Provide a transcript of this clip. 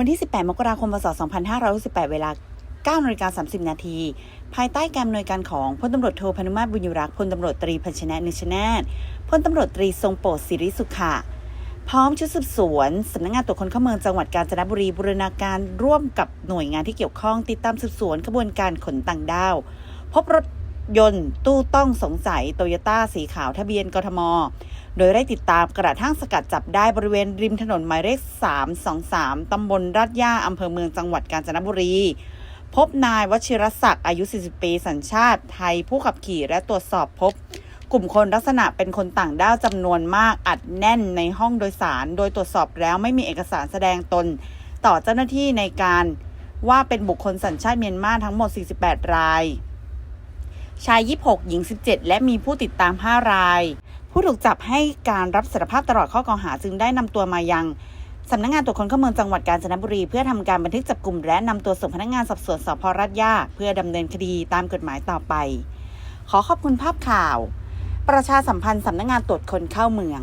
วันที่ 18 มกราคม พศ 2568 เวลา9นาฬิกา30 นาที ภายใต้การอำนวยการของพลตำรวจโทพนุมาตรบุญยรักษ์พลตำรวจตรีพัชนะนิชนาถพลตำรวจตรีทรงโปรดศิริสุขะพร้อมชุดสืบสวนสำนักงานตรวจคนเข้าเมืองจังหวัดกาญจนบุรีบูรณาการร่วมกับหน่วยงานที่เกี่ยวข้องติดตามสืบสวนขบวนการขนต่างด้าว พบรถ ยนต์ ตู้ต้องสงสัยโตโยต้าสีขาวทะเบียนกทม โดยได้ติดตามกระทั่งสกัดจับได้บริเวณริมถนนหมายเลข 323 ตำบลราดย่าอำเภอเมืองจังหวัดกาญจนบุรี พบนายวชิรศักดิ์อายุ 40 ปีสัญชาติ ไทยผู้ขับขี่และตรวจสอบพบ กลุ่มคนลักษณะเป็นคนต่างด้าวจำนวนมากอัดแน่นในห้องโดยสาร โดยตรวจสอบแล้วไม่มีเอกสารแสดงตน ต่อเจ้าหน้าที่ในการว่าเป็นบุคคลสัญชาติเมียนมาทั้งหมด 48 ราย ชาย 26 หญิง 17 และมีผู้ติดตาม 5 ราย ผู้ถูกจับให้การรับสารภาพตลอดข้อกล่าวหาจึงได้นำตัวมายังสำนักงานตรวจคนเข้าเมืองจังหวัดกาญจนบุรีเพื่อทำการบันทึกจับกลุ่มและนำตัวส่งพนักงานสอบสวนสพรัฐยาเพื่อดำเนินคดีตามกฎหมายต่อไป ขอขอบคุณภาพข่าว ประชาสัมพันธ์สำนักงานตรวจคนเข้าเมือง